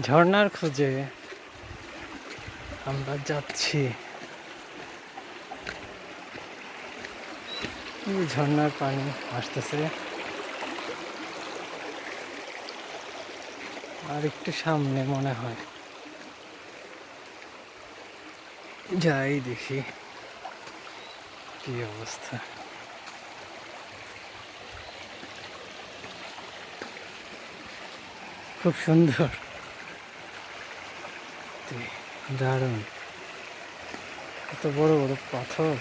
ঝর্ণার খোঁজে আমরা যাচ্ছি। এই ঝর্ণার পানি আসতেছে। আর একটু সামনে মনে হয়। যাই দেখি কি অবস্থা। খুব সুন্দর। সত্যি, দারুণ। কত বড় বড় পাথর।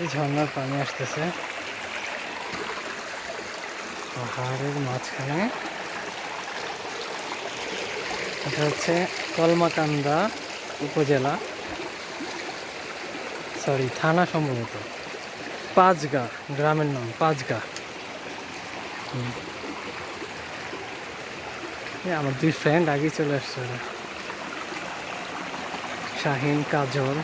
এই ঝর্ণার পানি আসতেছে। পাহাড়ের মাঝখানে। এটা হচ্ছে কলমাকান্দা উপজেলা। সরি, থানা সম্ভবত। পাঁচগা, গ্রামের নাম, পাঁচগা। আমার দুই ফ্রেন্ড আগেই চলে আসছে শাহিন কাজল।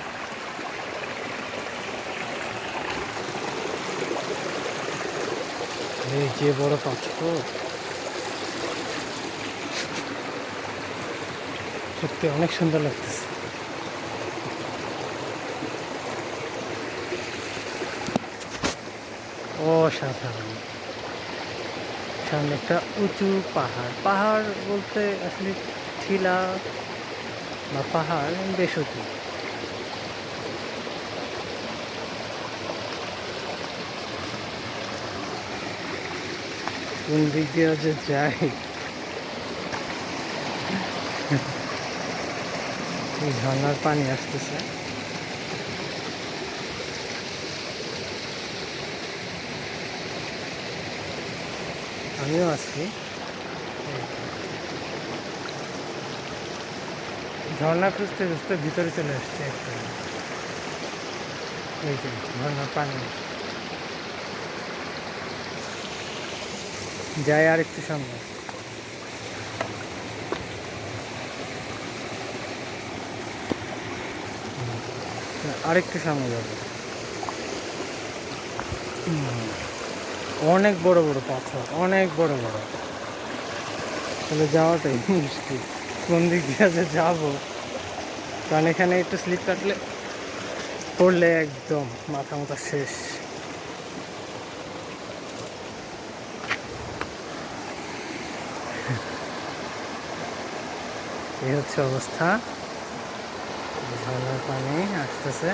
এই যে বড় পাথর সত্যি অনেক সুন্দর লাগতেছে। অসাধারণ। সামনে একটা উঁচু পাহাড়। পাহাড় বলতে আসলে টিলা বা পাহাড় বেশ উঁচু কোন দিক দিয়ে যে যাই? এই ঝর্ণার পানি আসতেছে। আমিও আছি। ঝর্ণা খুঁজতে খুঁজতে ভিতরে চলে আসছে একটা। এই যে, ঝর্ণার পানি। যাই আর একটু সামনে আরেকটু সামনে যাব। অনেক বড় বড় পাথর, অনেক বড় বড়। তাহলে যাওয়াটাই। মুশকিল। কোন দিক দিয়ে যে যাব। কারণ এখানে একটু স্লিপ কাটলে পড়লে একদম মাথা মাথা শেষ। এই হচ্ছে অবস্থা। ঝর্ণার পানি আসতেছে।